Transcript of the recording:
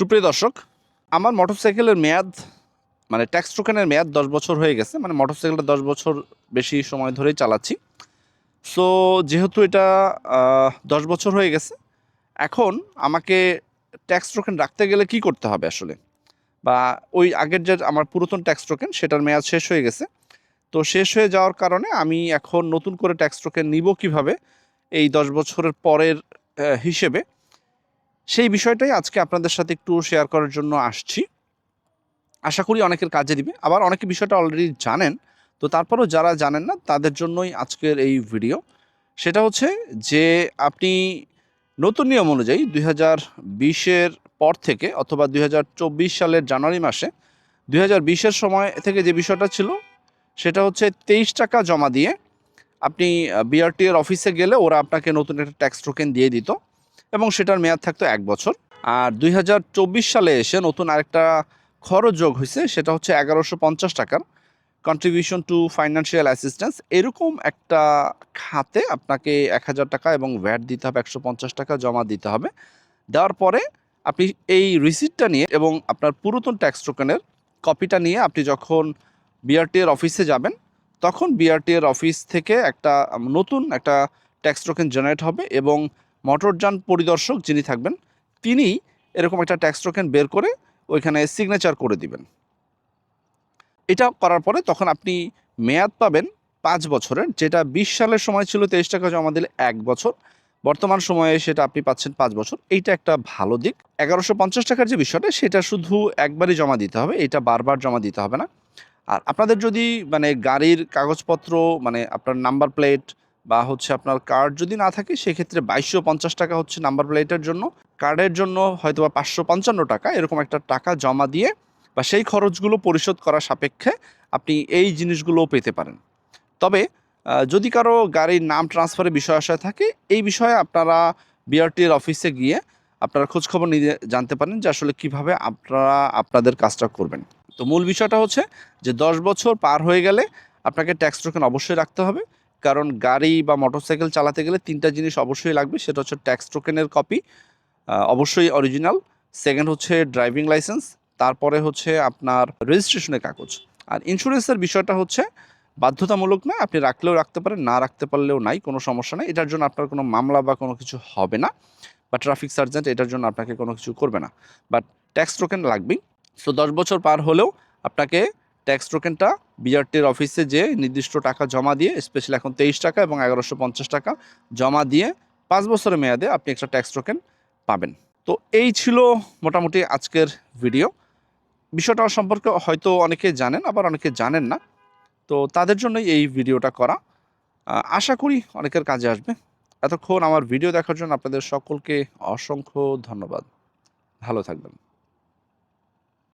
সুপ্রিয় দর্শক, আমার মোটরসাইকেলের মেয়াদ মানে ট্যাক্স টোকেনের মেয়াদ দশ বছর হয়ে গেছে মানে মোটরসাইকেলটা দশ বছর বেশি সময় ধরেই চালাচ্ছি। সো যেহেতু এটা দশ বছর হয়ে গেছে, এখন আমাকে ট্যাক্স টোকেন রাখতে গেলে কি করতে হবে আসলে? বা ওই আগের যে আমার পুরাতন ট্যাক্স টোকেন, সেটার মেয়াদ শেষ হয়ে গেছে। তো শেষ হয়ে যাওয়ার কারণে আমি এখন নতুন করে ট্যাক্স টোকেন নিব কীভাবে, এই দশ বছরের পরের হিসেবে। সেই বিষয়টাই আজকে আপনাদের সাথে একটু শেয়ার করার জন্য আসছি। আশা করি অনেকের কাজে দিবে। আবার অনেকে বিষয়টা অলরেডি জানেন। তো তারপরেও যারা জানেন না, তাদের জন্যই আজকের এই ভিডিও সেটা হচ্ছে যে আপনি নতুন নিয়ম অনুযায়ী দুই হাজার বিশের পর থেকে অথবা দুই হাজার চব্বিশ সালের জানুয়ারি মাসে দুই হাজার সময় থেকে যে বিষয়টা ছিল, সেটা হচ্ছে তেইশ টাকা জমা দিয়ে আপনি বিআরটি এর অফিসে গেলে ওরা আপনাকে নতুন একটা ট্যাক্স টোকেন দিয়ে দিত। এবং সেটার মেয়াদ থাকতো এক বছর। আর দুই হাজার চব্বিশ সালে এসে নতুন আরেকটা খরচ যোগ হয়েছে, সেটা হচ্ছে এগারোশো পঞ্চাশ টাকার কন্ট্রিবিউশন টু ফাইন্যান্সিয়াল অ্যাসিস্ট্যান্স এরকম একটা খাতে আপনাকে এক হাজার টাকা এবং ভ্যাট দিতে হবে, একশো পঞ্চাশ টাকা জমা দিতে হবে। দেওয়ার পরে আপনি এই রিসিপ্টটা নিয়ে এবং আপনার পুরাতন ট্যাক্স টোকেনের কপিটা নিয়ে আপনি যখন বিআরটি এর অফিসে যাবেন, তখন বিআরটি এর অফিস থেকে একটা নতুন একটা ট্যাক্স টোকেন জেনারেট হবে এবং মোটরযান পরিদর্শক যিনি থাকবেন, তিনি এরকম একটা ট্যাক্স টোকেন বের করে ওইখানে সিগনেচার করে দিবেন। এটা করার পরে তখন আপনি মেয়াদ পাবেন পাঁচ বছরের, যেটা বিশ সালের সময় ছিল তেইশ টাকা জমা দিলে এক বছর। বর্তমান সময়ে সেটা আপনি পাচ্ছেন পাঁচ বছর। এইটা একটা ভালো দিক। এগারোশো পঞ্চাশ টাকার যে বিষয়টা, সেটা শুধু একবারই জমা দিতে হবে, এটা বারবার জমা দিতে হবে না। আর আপনাদের যদি মানে গাড়ির কাগজপত্র মানে আপনার নাম্বার প্লেট বা হচ্ছে আপনার কার্ড যদি না থাকে, সেক্ষেত্রে বাইশশো পঞ্চাশ টাকা হচ্ছে নাম্বার প্লেটের জন্য। কার্ডের জন্য হয়তো বা পাঁচশো পঞ্চান্ন টাকা, এরকম একটা টাকা জমা দিয়ে বা সেই খরচগুলো পরিশোধ করা সাপেক্ষে আপনি এই জিনিসগুলো পেতে পারেন। তবে যদি কারও গাড়ির নাম ট্রান্সফারের বিষয় আশায় থাকে, এই বিষয়ে আপনারা বিআরটির অফিসে গিয়ে আপনারা খোঁজখবর নিয়ে জানতে পারেন যে আসলে কীভাবে আপনারা আপনাদের কাজটা করবেন। তো মূল বিষয়টা হচ্ছে যে দশ বছর পার হয়ে গেলে আপনাকে ট্যাক্স টোকেন অবশ্যই রাখতে হবে। কারণ গাড়ি বা মোটরসাইকেল চালাতে গেলে তিনটা জিনিস অবশ্যই লাগবে, সেটা হচ্ছে ট্যাক্স টোকেনের কপি অবশ্যই অরিজিনাল সেকেন্ড হচ্ছে ড্রাইভিং লাইসেন্স তারপরে হচ্ছে আপনার রেজিস্ট্রেশনের কাগজ। আর ইন্স্যুরেন্সের বিষয়টা হচ্ছে বাধ্যতামূলক না, আপনি রাখলেও রাখতে পারেন, না রাখতে পারলেও নাই, কোনো সমস্যা নেই। এটার জন্য আপনার কোনো মামলা বা কোনো কিছু হবে না, বা ট্রাফিক সার্জেন্ট এটার জন্য আপনাকে কোনো কিছু করবে না। বাট ট্যাক্স টোকেন লাগবেই। সো দশ বছর পার হলেও আপনাকে ট্যাক্স টোকেনটা বিআরটির অফিসে যে নির্দিষ্ট টাকা জমা দিয়ে স্পেশালি এখন তেইশ টাকা এবং এগারোশো পঞ্চাশ টাকা জমা দিয়ে পাঁচ বছরের মেয়াদে আপনি একটা ট্যাক্স টোকেন পাবেন। তো এই ছিল মোটামুটি আজকের ভিডিও বিষয়টা সম্পর্কে হয়তো অনেকে জানেন, আবার অনেকে জানেন না। তো তাদের জন্যই এই ভিডিওটা করা। আশা করি অনেকের কাজে আসবে। এতক্ষণ আমার ভিডিও দেখার জন্য আপনাদের সকলকে অসংখ্য ধন্যবাদ। ভালো থাকবেন।